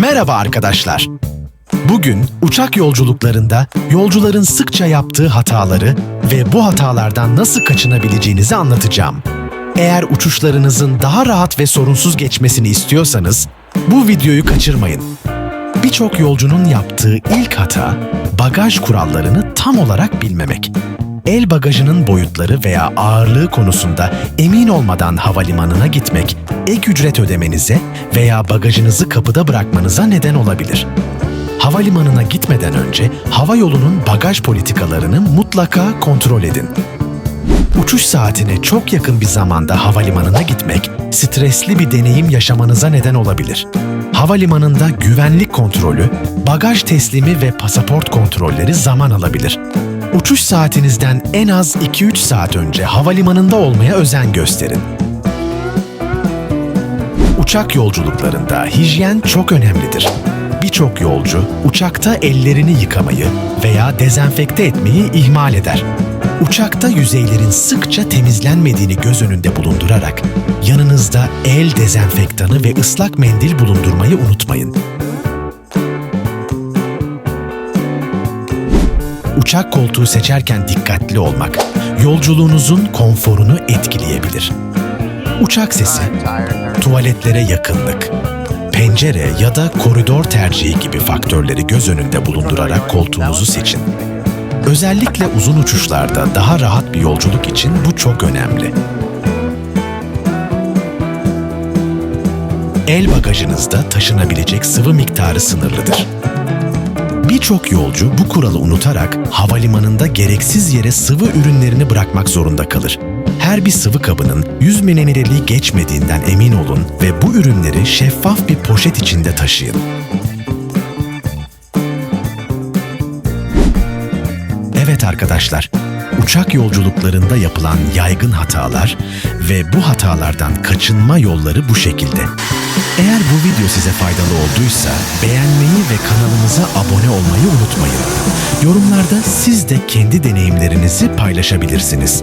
Merhaba arkadaşlar. Bugün uçak yolculuklarında yolcuların sıkça yaptığı hataları ve bu hatalardan nasıl kaçınabileceğinizi anlatacağım. Eğer uçuşlarınızın daha rahat ve sorunsuz geçmesini istiyorsanız bu videoyu kaçırmayın. Birçok yolcunun yaptığı ilk hata bagaj kurallarını tam olarak bilmemek. El bagajının boyutları veya ağırlığı konusunda emin olmadan havalimanına gitmek ek ücret ödemenize veya bagajınızı kapıda bırakmanıza neden olabilir. Havalimanına gitmeden önce hava yolunun bagaj politikalarını mutlaka kontrol edin. Uçuş saatine çok yakın bir zamanda havalimanına gitmek, stresli bir deneyim yaşamanıza neden olabilir. Havalimanında güvenlik kontrolü, bagaj teslimi ve pasaport kontrolleri zaman alabilir. Uçuş saatinizden en az 2-3 saat önce havalimanında olmaya özen gösterin. Uçak yolculuklarında hijyen çok önemlidir. Birçok yolcu uçakta ellerini yıkamayı veya dezenfekte etmeyi ihmal eder. Uçakta yüzeylerin sıkça temizlenmediğini göz önünde bulundurarak yanınızda el dezenfektanı ve ıslak mendil bulundurmayı unutmayın. Uçak koltuğu seçerken dikkatli olmak yolculuğunuzun konforunu etkileyebilir. Uçak sesi, tuvaletlere yakınlık, pencere ya da koridor tercihi gibi faktörleri göz önünde bulundurarak koltuğunuzu seçin. Özellikle uzun uçuşlarda daha rahat bir yolculuk için bu çok önemli. El bagajınızda taşınabilecek sıvı miktarı sınırlıdır. Birçok yolcu bu kuralı unutarak havalimanında gereksiz yere sıvı ürünlerini bırakmak zorunda kalır. Her bir sıvı kabının 100 mililitreliği geçmediğinden emin olun ve bu ürünleri şeffaf bir poşet içinde taşıyın. Evet arkadaşlar, uçak yolculuklarında yapılan yaygın hatalar ve bu hatalardan kaçınma yolları bu şekilde. Eğer bu video size faydalı olduysa beğenmeyi ve kanalımıza abone olmayı unutmayın. Yorumlarda siz de kendi deneyimlerinizi paylaşabilirsiniz.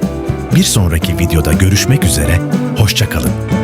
Bir sonraki videoda görüşmek üzere, hoşçakalın.